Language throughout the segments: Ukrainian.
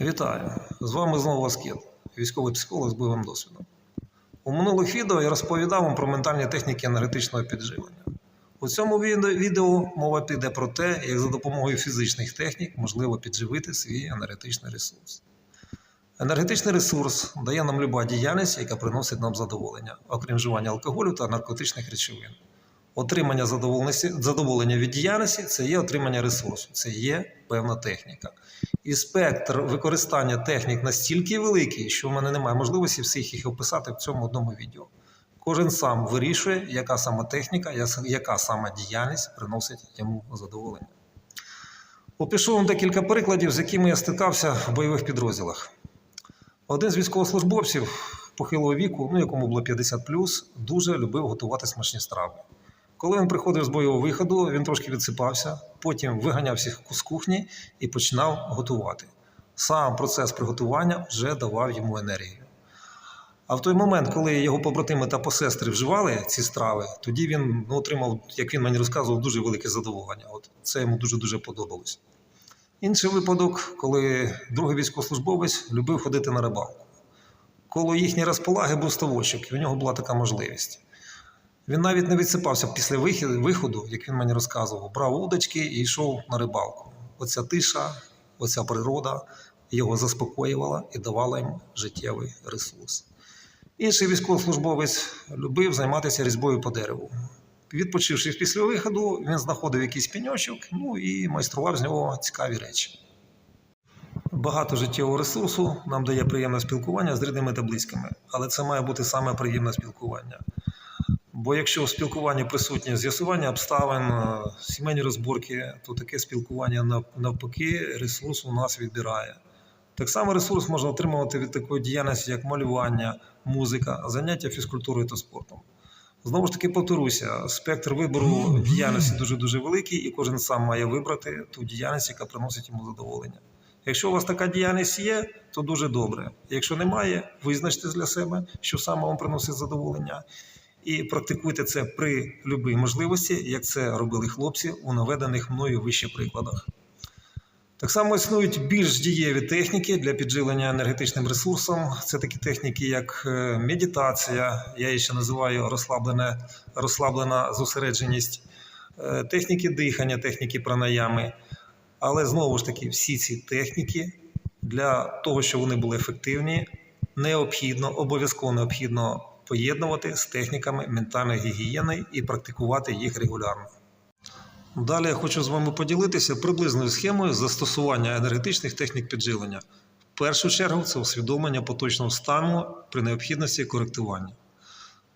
Вітаю! З вами знову Аскет, військовий психолог з бойовим досвідом. У минулих відео я розповідав вам про ментальні техніки енергетичного підживлення. У цьому відео мова піде про те, як за допомогою фізичних технік можливо підживити свій енергетичний ресурс. Енергетичний ресурс дає нам люба діяльність, яка приносить нам задоволення, окрім вживання алкоголю та наркотичних речовин. Отримання задоволення від діяльності це є отримання ресурсу, це є певна техніка. І спектр використання технік настільки великий, що в мене немає можливості всіх їх описати в цьому одному відео. Кожен сам вирішує, яка саме техніка, яка саме діяльність приносить йому задоволення. Опишу вам декілька прикладів, з якими я стикався в бойових підрозділах. Один з військовослужбовців похилого віку, ну якому було 50 дуже любив готувати смачні страви. Коли він приходив з бойового виходу, він трошки відсипався, потім виганяв всіх з кухні і починав готувати. Сам процес приготування вже давав йому енергію. А в той момент, коли його побратими та посестри вживали ці страви, тоді він ну, отримав, як він мені розказував, дуже велике задоволення. От це йому дуже-дуже подобалось. Інший випадок, коли другий військовослужбовець любив ходити на рибалку. Коло їхньої розполаги був ставочок, і у нього була така можливість. Він навіть не відсипався після виходу, як він мені розказував, брав удочки і йшов на рибалку. Оця тиша, оця природа його заспокоювала і давала йому життєвий ресурс. Інший військовослужбовець любив займатися різьбою по дереву. Відпочивши після виходу, він знаходив якийсь піньочок, ну і майстрував з нього цікаві речі. Багато життєвого ресурсу нам дає приємне спілкування з рідними та близькими, але це має бути саме приємне спілкування. Бо якщо в спілкуванні присутнє з'ясування обставин, е, сімейні розборки, то таке спілкування навпаки ресурс у нас відбирає. Так само ресурс можна отримувати від такої діяльності, як малювання, музика, заняття фізкультурою та спортом. Знову ж таки, повторюся, спектр вибору діяльності дуже дуже великий, і кожен сам має вибрати ту діяльність, яка приносить йому задоволення. Якщо у вас така діяльність є, то дуже добре. Якщо немає, визначте для себе, що саме вам приносить задоволення, і практикуйте це при будь-якій можливості, як це робили хлопці у наведених мною вище прикладах. Так само існують більш дієві техніки для підживлення енергетичним ресурсом. Це такі техніки, як е, медитація, я її ще називаю розслаблене, розслаблена зосередженість, е, техніки дихання, техніки пранаями. Але знову ж таки, всі ці техніки для того, щоб вони були ефективні, необхідно, обов'язково необхідно поєднувати з техніками ментальної гігієни і практикувати їх регулярно. Далі я хочу з вами поділитися приблизною схемою застосування енергетичних технік підживлення. В першу чергу це усвідомлення поточного стану при необхідності коректування.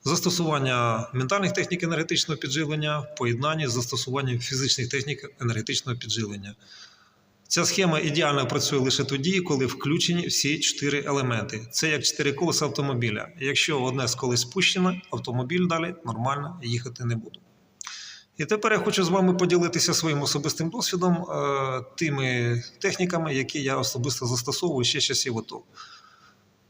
Застосування ментальних технік енергетичного підживлення в поєднанні з застосуванням фізичних технік енергетичного підживлення. Ця схема ідеально працює лише тоді, коли включені всі чотири елементи. Це як чотири колеса автомобіля. Якщо одне з колес спущено, автомобіль далі нормально їхати не буде. І тепер я хочу з вами поділитися своїм особистим досвідом, е, тими техніками, які я особисто застосовую ще часів АТО.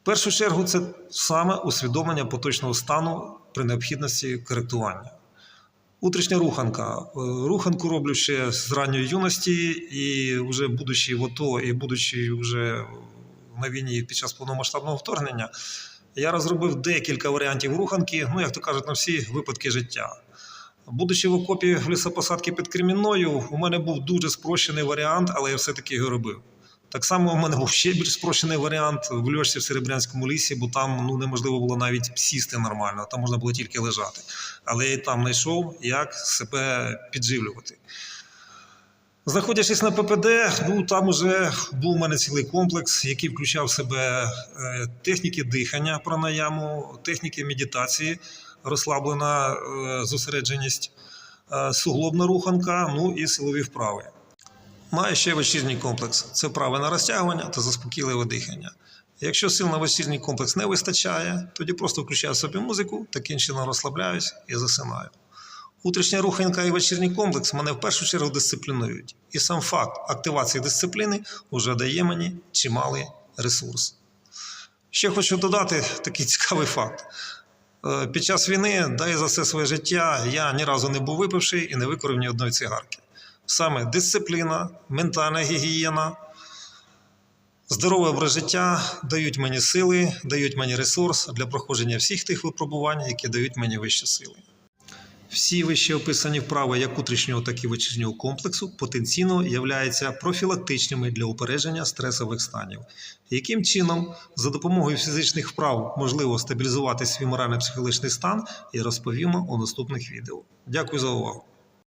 В першу чергу, це саме усвідомлення поточного стану при необхідності коректування. Утрішня руханка. Е, Руханку роблю ще з ранньої юності, і вже будучи в АТО і будучи вже на війні під час повномасштабного вторгнення, я розробив декілька варіантів руханки, ну, як то кажуть, на всі випадки життя. Будучи в окопі в лісопосадки під Кремінною, у мене був дуже спрощений варіант, але я все-таки його робив. Так само у мене був ще більш спрощений варіант в льошці в Серебрянському лісі, бо там ну, неможливо було навіть сісти нормально, там можна було тільки лежати. Але я і там знайшов, як себе підживлювати. Знаходячись на ППД, ну там уже був у мене цілий комплекс, який включав в себе е, техніки дихання пранаяму, техніки медитації, розслаблена е, зосередженість, е, суглобна руханка, ну і силові вправи. Має ще вечірній комплекс це вправи на розтягування та заспокійливе дихання. Якщо сил на вечірній комплекс не вистачає, тоді просто включаю собі музику, таким чином розслабляюсь і засинаю. Утрішня руханка і вечірній комплекс мене в першу чергу дисциплінують. І сам факт активації дисципліни вже дає мені чималий ресурс. Ще хочу додати такий цікавий факт. Е, Під час війни, да і за все своє життя, я ні разу не був випивший і не викорив ні одної цигарки. Саме дисципліна, ментальна гігієна, Здоровий образ життя дають мені сили, дають мені ресурс для проходження всіх тих випробувань, які дають мені вищі сили. Всі вище описані вправи як утрішнього, так і вечірнього комплексу потенційно являються профілактичними для упередження стресових станів. Яким чином за допомогою фізичних вправ можливо стабілізувати свій морально-психологічний стан, я розповімо у наступних відео. Дякую за увагу.